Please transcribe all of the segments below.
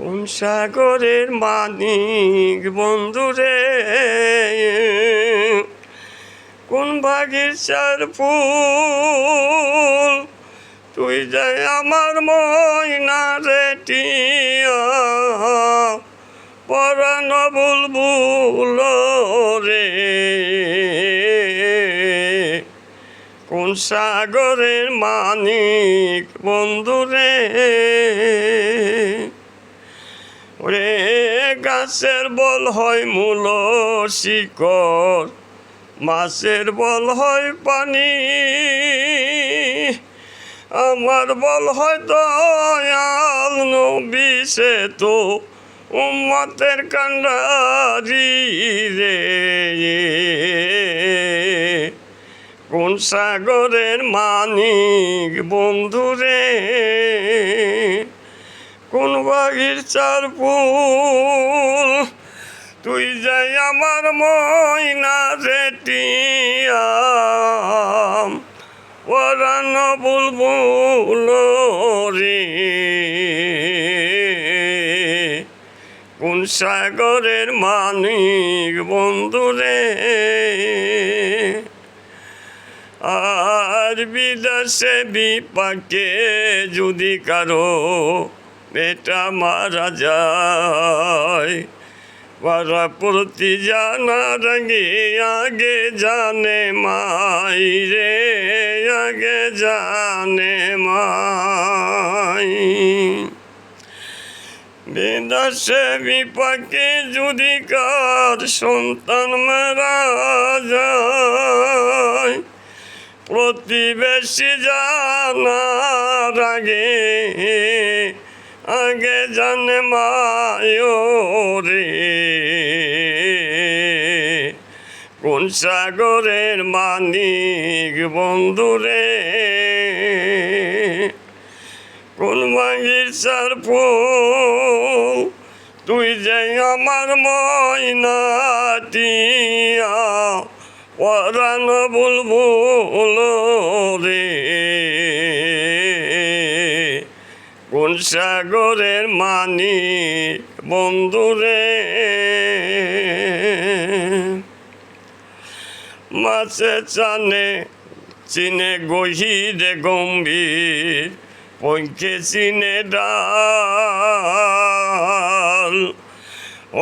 কোন সাগরের মানিক বন্ধুরে কোন বাগিচার ফুল? তুই যাই আমার ময়না রে টিয়া পরাণ বুলবুল রে। কোন সাগরের মানিক বন্ধুরে ওরে গাছের বল হয় মূল শিকড়, মাছের বল হয় পানি, আমার বল হয় দয়াল নবী তো উম্মতের কান্ডারি রে। কোন সাগরের মানিক বন্ধুরে কোন বাগিচার ফুল? তুই যাই আমার ময়না রে টিয়াম ওরান বুলবুল। রে কোন সাগরের মানিক বন্ধুরে আর বিদেশে বিপাকে যদি কারও বেটা মারা যায়। পারা প্রতি জানা রঙে আগে জানে মাই রে, আগে জানে মাই। বিদেশে বিপাকে যদি কার সন্তান মারা যায়, প্রতিবেশী জানার আগে আগে জানে মায়ো রে। কোন সাগরের মানিক বন্ধুরে কোন বাগিচার ফুল? তুই যে আমার ময়নাটিয়া, পরাণ বুলবুল রে। কোন সাগরের মানিক বন্ধুরে মাছে চানে, চিনে গহিরে গম্ভীর পঙ্কে চিনে ডাল।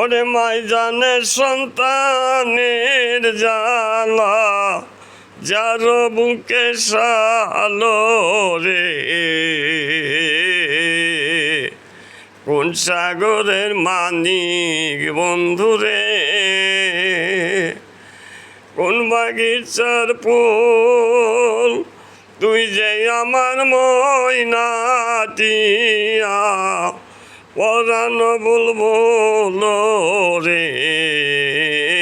ওরে মাই জানে সন্তানের জ্বালা যার বুকে সালো রে। কোন সাগরের মানিক বন্ধুরে কোন বাগিচার ফুল? তুই যে আমার ময়নাটিয়া পরাণ বুলবুল রে।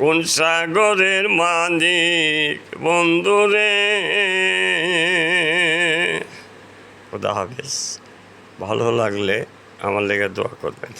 কোন সাগরের মালিক বন্ধুরে খোদা হাফেজ। ভালো লাগলে আমার লেগে দোয়া করবেন।